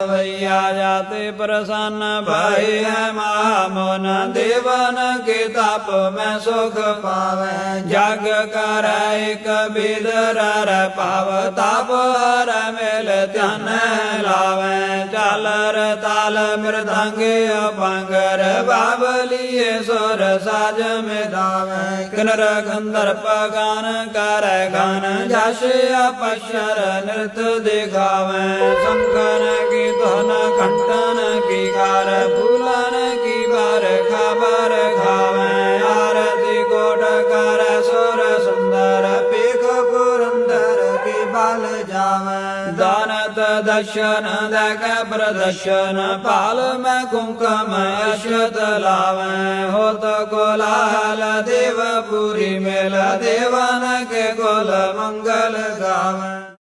भैया जाते प्रसन्न भाई है महामोन देवन के ताप में सुख पावे जग कर एक बिदर पाव ताप हर मेल ध्यान लावे चालर ताल मृदंग पंगर बाबलिए सुर साज में दावे किन्नर गंधर्प गान कर गान जश अपशर नृत्य दिखावे ਕਾਲ ਜਾਵੇ। ਦਾਨਤ ਦਸ਼ਨ ਦੇਖ ਪ੍ਰਦਸ਼ਨ ਪਾਲ ਮੈਂ ਕੁੰਕਮ ਅਸ਼ਤ ਲਾਵੇ। ਹੋਤ ਕੋਲਾਲ ਦੇਵਪੁਰੀ ਮੇਲ ਦੇਵਨ ਕੇ ਕੋਲ ਮੰਗਲ ਗਾਵੇ।